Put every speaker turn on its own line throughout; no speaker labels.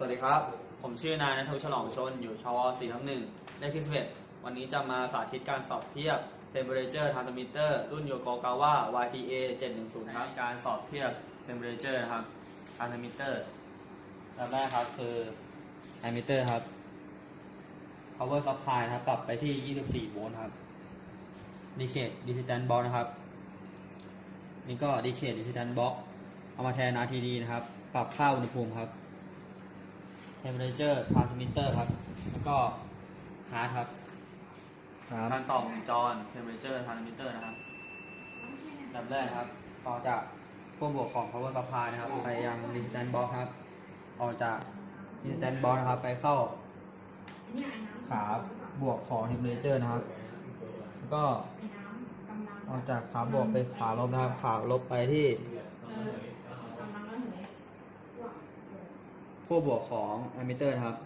สวัสดีครับ
ผมชื่อนายนัทวุฒิฉลองชน อยู่ชว4ทับ1เลขที่11 วันนี้จะมาสาธิตการสอบเทียบ Temperature Transmitter รุ่นโยโกกาวะ YTA 710ครับการสอบเทียบ Temperature ครับ Transmitter ลำแรกครับคือ Emitter ครับ Power Supply นะครับปรับไปที่ 24 โวลต์ครับ Decade Resistance Box นะครับ นี่ก็ Decade Resistance Box เอามาแทน RTD นะครับ ปรับค่าอุณหภูมิครับ temperature transmitter ครับ แล้วก็ hard ครับ
ครับ
การต่อวงจร temperature transmitter นะครับแบบแรกครับ ต่อจากขั้วบวกของ power supply นะครับ ไปยัง resistance box ครับ ออกจาก resistance box นะครับ ไปเข้า ขาบวกของ temperature นะครับ แล้วก็ออกจากขาบวกไปขาลบนะครับ ขาลบไปที่ ขั้วบวกของ ammeter นะครับ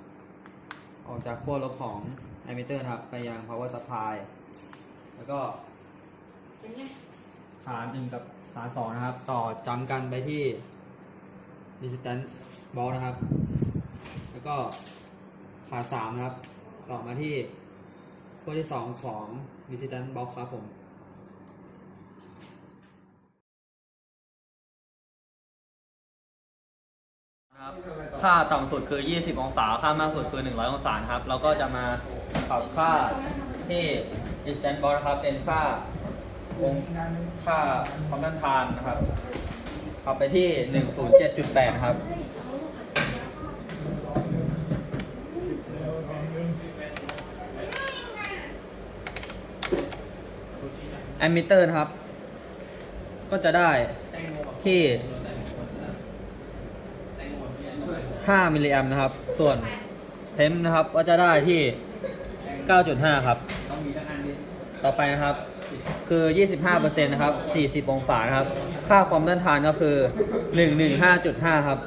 ออกจากขั้วลบของ ammeter นะครับ ไปยัง power supply แล้วก็ขาหนึ่งกับขาสองนะครับ ต่อจำกันไปที่ resistance box นะครับ แล้วก็ขาสามนะครับ ต่อมาที่ขั้วที่สองของ resistance box ครับผม ครับค่าต่ำสุดคือ 20 องศา ค่ามากสุดคือ 100 องศาครับ เราก็จะมาปรับค่าที่ instant box นะครับ เป็นค่าวงค่าความต้านทานนะครับปรับไปที่ 107.8นะครับ แอมมิเตอร์นะครับ ก็จะได้ที่ 5 มิลลิแอมป์นะครับ ส่วนเทมนะครับก็จะได้ที่ 9.5 ครับ ต่อไปนะครับ คือ 25%นะครับ 40 องศานะครับ ค่าความต้านทานก็คือ 115.5 ครับ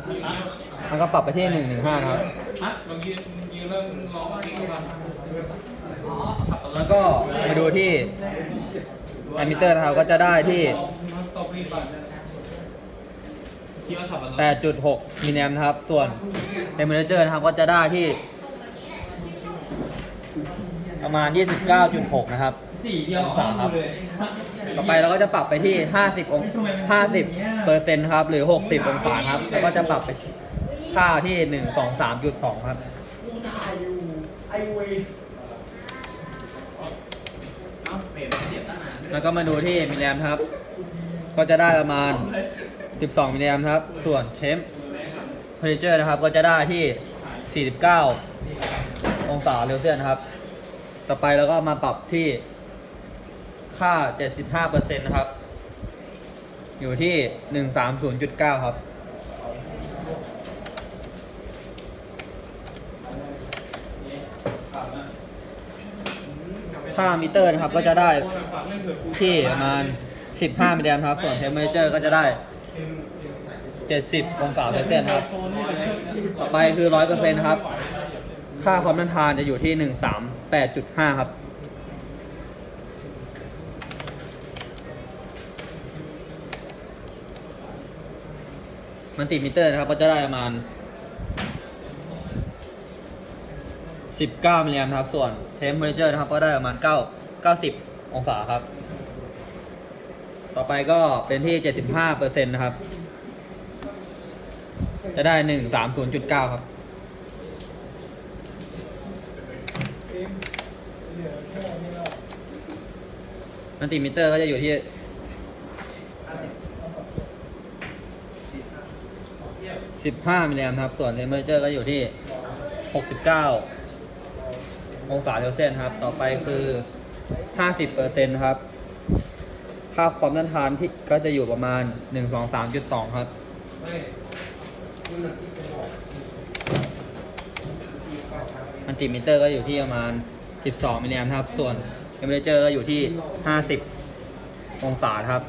มันก็ปรับไปที่ 115 นะครับ
ฮะลองยืนยืนแล้วร้องเพลงก่อน
แล้วก็มาดูที่แอมมิเตอร์นะครับก็จะได้ที่
ตบรีบก่อนคิดว่าขับอะไร
8.6มิลลิแอมป์นะครับ ส่วนเทมเ e อร์เจอร์นะครับก็จะได้ที่ ประมาณ 29.6 นะครับ
สี่เดียว
องศาครับต่อไปเราก็จะปรับไปที่ 50อง50เปอร์เซ็นต์ครับ หรือ 60 องศาครับ แล้วก็จะปรับไปค่าที่ 123.2 ครับแล้วก็มาดูที่มิลลิแอมป์ครับ ก็จะได้ประมาณ 12 มิลลิแอมป์ครับ ส่วนเทมเพอร์เจอร์นะครับ ก็จะได้ที่ 49 องศาเซลเซียสนะครับ ต่อไปเราก็มาปรับที่ค่า 75%นะครับ อยู่ที่ 130.9 ครับค่ามิเตอร์นะครับก็จะได้ที่ประมาณ 15มิลลิแอมป์ครับ ส่วนเทมเพอร์เจอร์ก็จะได้ 70องศาเซลเซียสครับ ต่อไปคือ100%นะครับ ค่าความต้านทานจะอยู่ที่138.5ครับ มันติมิเตอร์นะครับ ก็จะได้ประมาณ19มิลลิแอมป์ครับ ส่วนเทมเพอร์เจอร์นะครับ ก็ได้ประมาณ9 90องศาครับ ต่อไปก็เป็นที่ 75เปอร์เซ็นต์นะครับ จะได้ 130.9 ครับมันติมิเตอร์ก็จะอยู่ที่15มิลลิแอมป์ครับ ส่วนเทมเพอร์เจอร์ก็อยู่ที่69องศาเซลเซียสครับ ต่อไปคือ50เปอร์เซ็นต์ครับ ค่าความต้านทานที่ก็จะอยู่ประมาณ 123.2 ครับมันติมิเตอร์ก็อยู่ที่ประมาณ 12 มิลลิแอมป์ครับ ส่วนเทมเพอร์เจอร์ก็อยู่ที่ 50 องศาครับ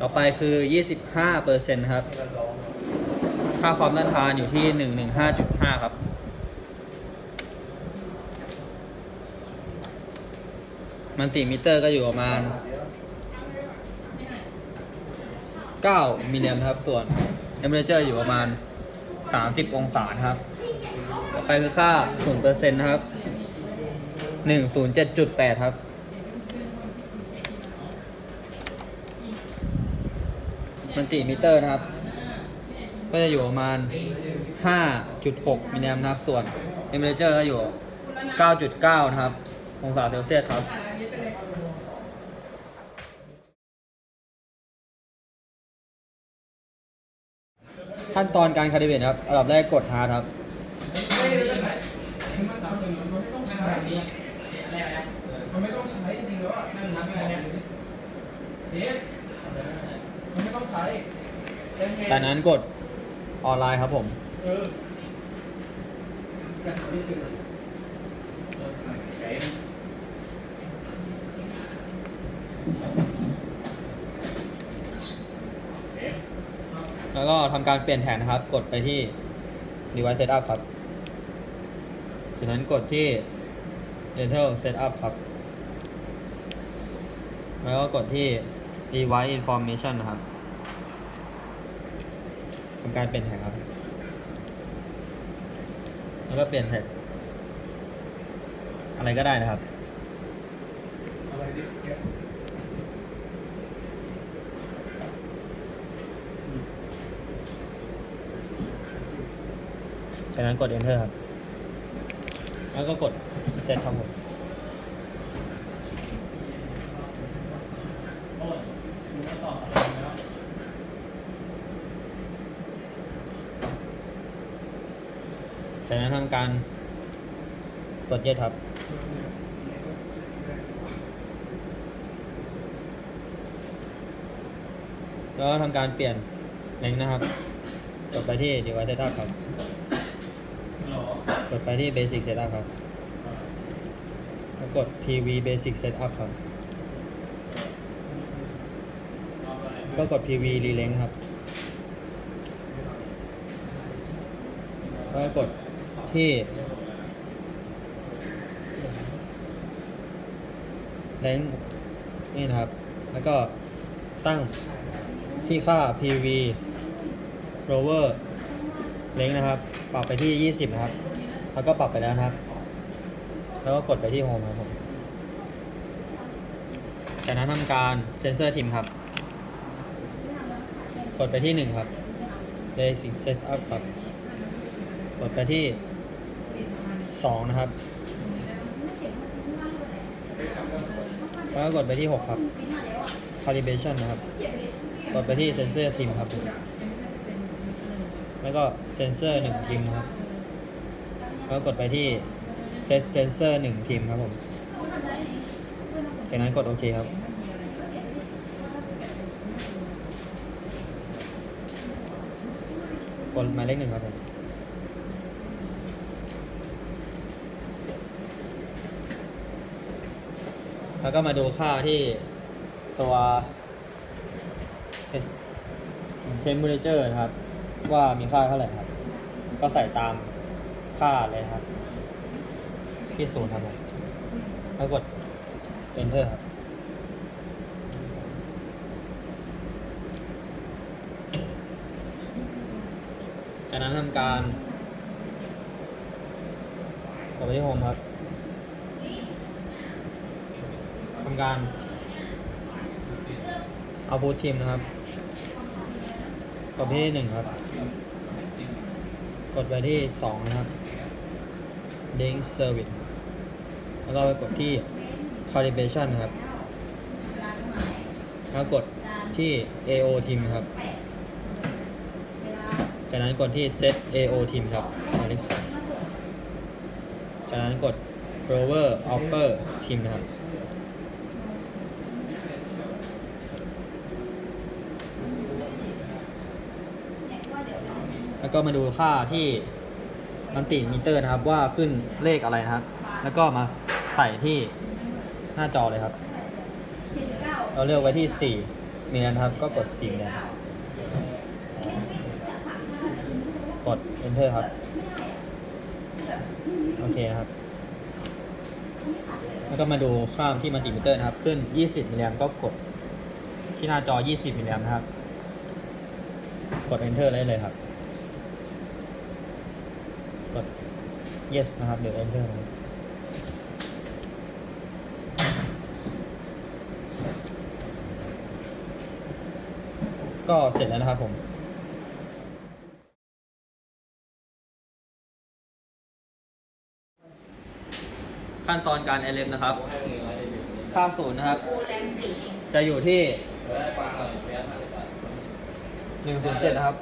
ต่อไปคือ 25เปอร์เซ็นต์ครับ ค่าความต้านทานอยู่ที่ 115.5 ครับ มันติมิเตอร์ก็อยู่ประมาณ 9มิลลิแอมป์ครับ ส่วนเทมเพอร์เจอร์อยู่ประมาณ 30 องศาครับต่อไปคือค่า0%นะครับ 107.8 ครับ มันติมิเตอร์นะครับ ก็จะอยู่ประมาณ 5.6มิลลิแอมป์นะครับ ส่วนเทมเ e อร์ก็อยู่ 9.9 นะครับ องศาเซลเซียสครับ ขั้นตอนการคาลิเบรตครับ อันดับแรกกดฮาร์ดครับ
มันไม่ต้องใช้จริงๆแล้วอะนั่นทำยังไงเนี่ยเทปมันไม่ต้องใช้เล่นเกม
จากนั้นกดออนไลน์ครับผม
เออการทำนี่คือเแล้
วก็ทำการเปลี่ยนแผนนะครับ กดไปที่ device setup ครับ จากนั้นกดที่ rental setup ครับ แล้วก็กดที่ device information นะครับทำการเปลี่ยนแผนครับ แล้วก็เปลี่ยนแผนอะไรก็ได้นะครับ
อะไรดิเก็บ
จากนั้นกด enter ครับ แล้วก็กด set ครับผมจากนั้นทำการกด yes ครับ แล้วทำการเปลี่ยนเลงนะครับ กดไปที่ device setup ครับ ดไปที่ basic setup ครับแล้วกด pv basic setup ครับ ก็กด pv relink ครับแล้วก็กดที่ length นี่นะครับ แล้วก็ตั้งที่ค่า pv rover length นะครับ ปรับไปที่ 20 นะครับ แล้วก็ปรับไปแล้วนะครับ แล้วก็กดไปที่ home ครับผม จากนั้นทำการเซนเซอร์ทิมครับ กดไปที่1ครับ basic setup ครับ กดไปที่2นะครับ แล้วก็กดไปที่6ครับ calibration นะครับ กดไปที่ sensor team ครับ แล้วก็ sensor 1 team นะครับ ก็กดไปที่ set sensor 1 team ครับผม จากนั้นกดโอเคครับ กดหมายเลขหนึ่งครับผมแล้วก็มาดูค่าที่ตัว temperature นะครับ ว่ามีค่าเท่าไหร่ครับ ก็ใส่ตาม ค่าเลยครับ ที่ศูนย์ครับผมแล้วกด enter ครับ จากนั้นทำการกดไปที่โฮมครับทำการเอาพูดทีมนะครับกดไปที่หนึ่งครับ กดไปที่สองนะครับ Link Service แล้วก็ไปกดที่ Calibration ครับ แล้วกดที่ AO Team ครับ จากนั้นกดที่ Set AO Team ครับหมายเลขสองจากนั้นกด Rover Upper Team นะครับแล้วก็มาดูค่าที่ มันติมิเตอร์นะครับว่าขึ้นเลขอะไรนะครับ แล้วก็มาใส่ที่หน้าจอเลยครับ เราเลือกไว้ที่ 4มิลลิแอมป์ครับ ก็กด4มิลลิแอมป์กด enter ครับ โอเคครับ แล้วก็มาดูค่ามที่มัลติมิเตอร์นะครับ ขึ้น 20 มิลลิแอมก็กดที่หน้าจอ 20 มิลลิแอมนะครับ กด enter ได้เลยครับ กด yes นะครับเดี๋ยว enter ก็เสร็จแล้วนะครับผมขั้นตอนการ LM นะครับ ค่าศูนย์นะครับ จะอยู่ที่ 107 นะครับ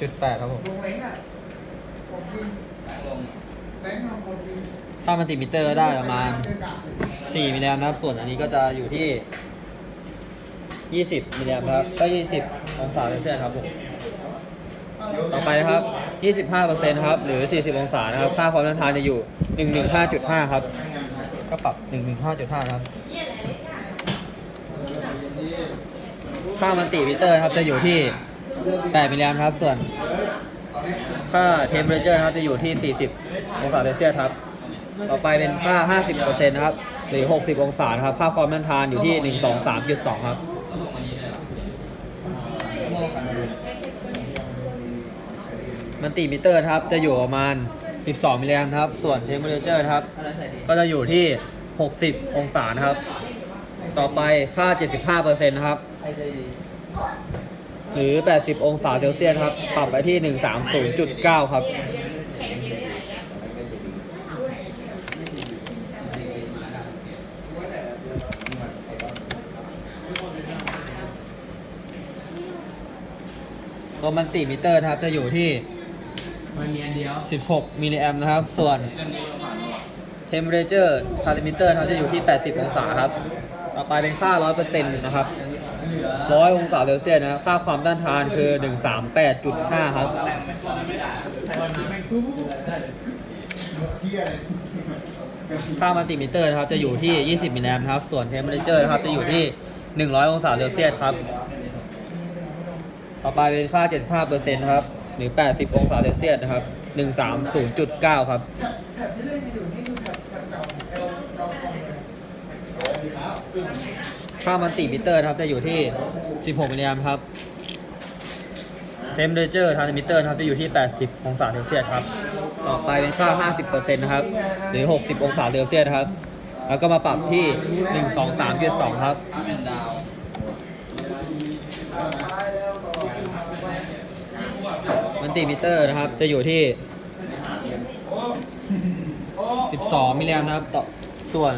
จุดแปดครับผม
ลุงเล้งอะผมยิงเล้งทำคนยิง
ถ้ามันติดมิเตอร์ได้ประมาณ4มิลลิแอมป์นะครับ ส่วนอันนี้ก็จะอยู่ที่20มิลลิแอมป์ครับ ก็20องศาเซลเซียสครับผม ต่อไปนะครับ25%นะครับ หรือ40องศานะครับ ค่าความต้านทานจะอยู่115.5ครับ ก็ปรับ115.5นะครับ ค่ามันติมิเตอร์ครับจะอยู่ที่ 8มิลลิแอมป์ครับ ส่วน ค่าเทมเปอเรเจอร์ครับจะอยู่ที่ 40 องศาเซลเซียสครับ ต่อไปเป็นค่า 50%นะครับ หรือ 60 องศาครับ ค่าความต้านทานอยู่ที่ 123.2 ครับมันติมิเตอร์ครับจะอยู่ประมาณ 12 มิลลิแอมป์ครับ ส่วนเทมเปอเรเจอร์ครับ ก็จะอยู่ที่ 60 องศาครับ ต่อไปค่า 75%นะครับ หรือ 80 องศาเซลเซียสครับ ปรับไปที่ 130.9 ครับ ตัวมันติมิเตอร์นะครับ จะอยู่ที่
มันมีอันเดียว
16 มิลลิแอมป์นะครับ ส่วน temperature parameter นะครับจะอยู่ที่ 80 องศาครับ ต่อไปเป็นค่า 100%นะครับ 100องศาเซลเซียสนะค่าความต้านทานคือ 138.5 ครับค่ามัลติมิเตอร์นะครับจะอยู่ที่ 20มิลลิแอมป์ครับ ส่วน temperature นะครับจะอยู่ที่ 100 องศาเซลเซียสครับ ต่อไปเป็นค่า 75%นะครับ หรือ 80 องศาเซลเซียสนะครับ 130.9 ครับ
แถบที่เล่นอยู่นี่คือแถบ ค่า
มันติมิเตอร์ครับจะอยู่ที่ 16มิลลิแอมป์ครับ temperature transmitter นะครับจะอยู่ที่ 80 องศาเซลเซียสครับ ต่อไปเป็นค่า 50%นะครับ หรือ 60 องศาเซลเซียสครับ แล้วก็มาปรับที่ 123.2 ครับมันติมิเตอร์นะครับ จะอยู่ที่ 12 มิลลิแอมป์นะครับ ต่อส่วน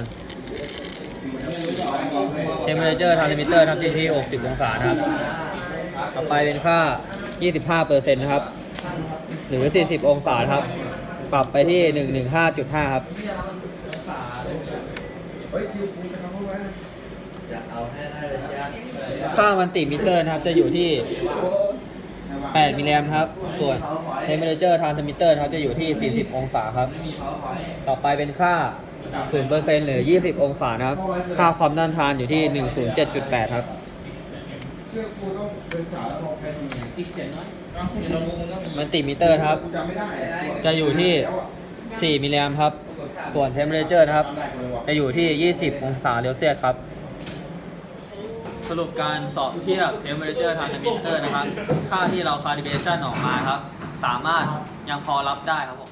temperature transmitter นะครับที่ที่ 60 องศานะครับ ต่อไปเป็นค่า 25%นะครับ หรือ 40 องศาครับ ปรับไปที่ 115.5 ครับ
ค่า
มันติมิเตอร์นะครับ จะอยู่ที่ 8 มิลลิแอมครับ ส่วน temperature transmitter นะครับ จะอยู่ที่ 40 องศาครับ ต่อไปเป็นค่า 0%หรือ 20 องศานะครับ ค่าความต้านทานอยู่ที่ 107.8 ครับ
เชื่อกูต้องเป็นสาวแล้วบอกใครทำไง
อีกเสียงน้อย
มันติมิเตอร์ครับ
จะ
อยู่ที่ 4 มิลลิแอมครับ ส่วน temperature นะครับ จะอยู่ที่ 20 องศาเซลเซียสครับ สรุปการสอบเทียบ temperature transmitter นะครับ ค่าที่เรา calibration ออกมาครับ สามารถยังพอรับได้ครับผม